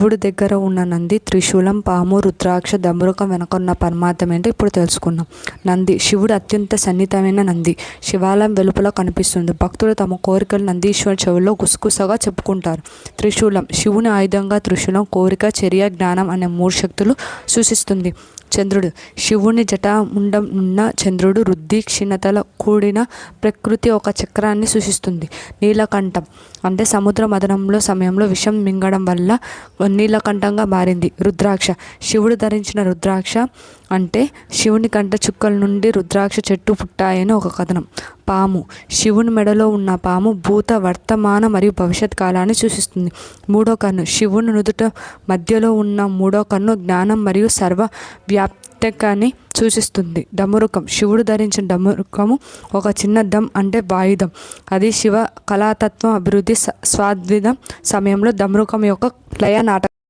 శివుడి దగ్గర ఉన్న నంది త్రిశూలం పాము రుద్రాక్ష దమరుకం వెనకున్న పరమార్థం ఏంటో ఇప్పుడు తెలుసుకుందాం. నంది శివుడు అత్యంత సన్నిహితమైన నంది. శివాలయం వెలుపల కనిపిస్తుంది. భక్తులు తమ కోరికలు నందీశ్వర చెవుల్లో గుసగుసగా చెప్పుకుంటారు. త్రిశూలం శివుని ఆయుధంగా త్రిశూలం కోరిక చర్య జ్ఞానం అనే మూడు శక్తులు సూచిస్తుంది. చంద్రుడు శివుని జటాముండం ఉన్న చంద్రుడు రుద్ధి క్షీణతల కూడిన ప్రకృతి ఒక చక్రాన్ని సూచిస్తుంది. నీలకంఠం అంటే సముద్ర మదనంలో సమయంలో విషం మింగడం వల్ల నీలకంఠంగా మారింది రుద్రాక్ష. శివుడు ధరించిన రుద్రాక్ష అంటే శివుని కంట చుక్కల నుండి రుద్రాక్ష చెట్టు పుట్టాయని ఒక కథనం. పాము. శివుని మెడలో ఉన్న పాము భూత వర్తమాన మరియు భవిష్యత్ కాలాన్ని సూచిస్తుంది. మూడో కన్ను. శివుని నుదుట మధ్యలో ఉన్న మూడో కన్ను జ్ఞానం మరియు సర్వ వ్యాప్తకాన్ని సూచిస్తుంది. డమరుకం. శివుడు ధరించిన డమరుకము ఒక చిన్న దమ్ అంటే వాయుధం అది శివ కళాతత్వం అభివృద్ధి స్వాద్విధం సమయంలో డమరుకం యొక్క లయ నాటకం